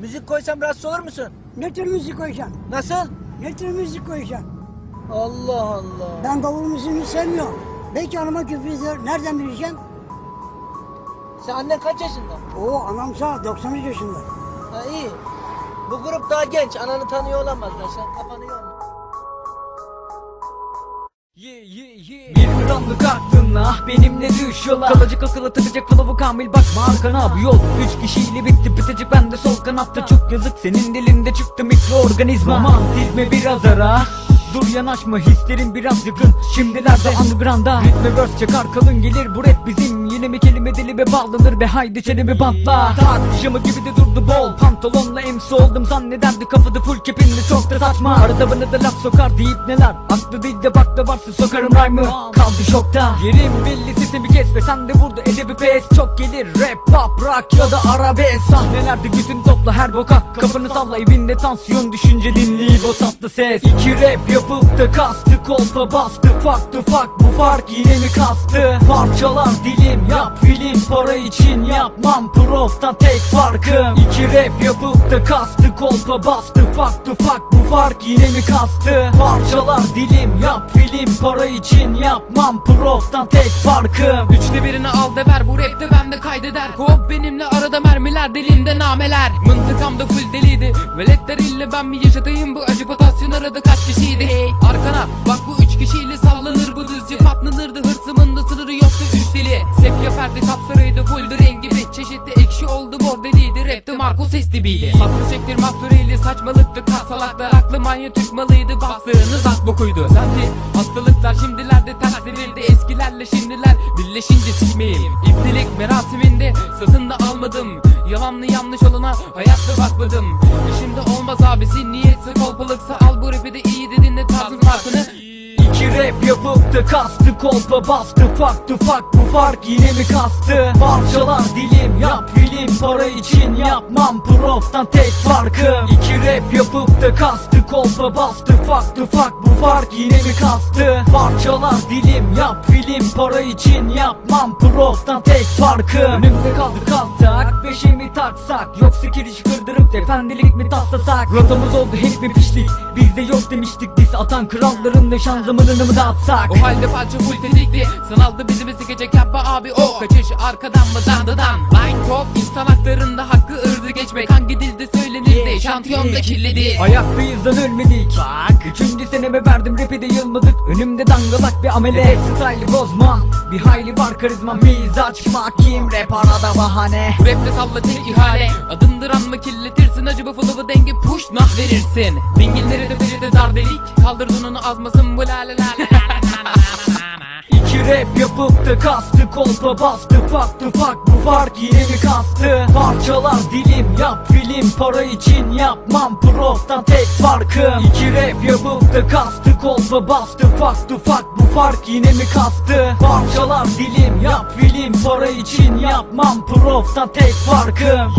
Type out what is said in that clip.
Müzik koysam rahatsız olur musun? Ne tür müzik koyacaksın? Nasıl? Ne tür müzik koyacaksın? Allah Allah. Ben davul müziğini sevmiyorum. Belki anama küfür ediyor. Nereden bileceksin? Sen annen kaç yaşında? Oo anam sağ 93 yaşında. Ha iyi. Bu grup daha genç. Ananı tanıyor olamazlar. Sen kafanı yorma. Bir karanlık aklınla ah benimle düş yola Kalacak akılla takacak flow'u kamil bakma arkana Bu yol. Üç kişiyle bitti bitecek bende sol kanatta. Çok yazık senin dilinde çıktı mikroorganizma. Romantizme biraz ara Dur yanaşma hislerin biraz yakın Şimdilerde underground'a Ritme verse çakar kalın gelir. Bu rap bizim. Yine mi kelime dili ve bağlanır be? Haydi çenemi bantla Tartışımı gibi de durdu bol. Pantolonla emsi oldum zannederdi kafada full kepinli çok da saçma Arada bana da laf sokar deyip neler? Aklı değil de bakta varsa sokarım rhyme'ı. Kaldı şokta. Yerim belli sesimi kes ve sen de vurdu edebi pes. Çok gelir rap pop rock ya da arabesk. Sahnelerde gücün topla her boka Kafanı salla evinde tansiyon düşünce dinleyip o tatlı ses. İki rap yapıp da kastı kolpa bastı the fuck bu fark yine mi kastı? Parçalar dilim yap film para için yapmam Proftan tek farkım. İki rap yapıp da kastı kolpa bastı the fuck bu fark yine mi kastı? Parçalar dilim yap film para için yapmam Proftan tek farkım. Üçte birini al de ver bu rapte bende kaydeder. Hop benimle arada mermiler dilimde nameler. Mıntıkamda full deliydi. Veletler ille ben mi yaşatayım bu acı arada kaç kişiydi? Hey. Arkana bak bu üç kişiyle sallanır bu düzce. Patlanırdı hırsımın da sınırı yoktu üç dili. Sepya ferdi kapsarıydı full rengi bir Çeşitli ekşi oldu mor deliydi Rapte Marco ses dibiydi Saklı çektir maftörüyle saçmalıktı Kasalaklar aklı manya tutmalıydı Bastığınız ak bokuydu. Sende hastalıklar şimdilerde ters devirdi Eskilerle şimdiler birleşince sikmeyim İptilik merasiminde satın da almadım. Yalanlı yanlış olana hayatta bakmadım. İşimde olmaz abisi niyetse kolpalıksa book da kastı kolpa bastı. The fuck bu fark yine mi kastı? Parçalar dilim yap film para için yapmam. Proftan tek farkım. İki rap yapıp da kastı kolpa bastı. The fuck bu fark yine mi kastı? Parçalar dilim yap film para için yapmam. Proftan tek farkım. Önümde kaldı kaltak Beşimi taksak. Yoksa kirişi kırdırıp efendilik mi taslasak? Rotamız oldu hep bir pişlik. Bizde yok demiştik diz atan kralların da şanzımanını mı dağıtsak O halde parça full tetikli. Sanaldı bizi sikecek yapma abi o Kaçış arkadan mı dandadan? Line top insan haklarında hakkı ırzı geçmek. Hangi dilde söylenir de şantiyonda kirledi. Ayaktayız lan ölmedik. Bak. Üçüncü seneme verdim rap'e de yılmadık. Önümde dangalak bir amele. Style bozmam Bir hayli var karizma Mizaç makim Rap arada bahane. Rapte salla tek ihale. Adımdır anma kirletirsin. Acı bu flow'u denge push nah verirsin. Dingilleri de biri de dar delik? Kaldır donunu azmasın bu la rap yapıp da kastı kolpa bastı the fuck bu fark yine mi kastı? Parçalar dilim yap film para için yapmam Proftan tek farkım İki rap yapıp da kastı kolpa bastı the fuck bu fark yine mi kastı? Parçalar dilim yap film para için yapmam Proftan tek farkım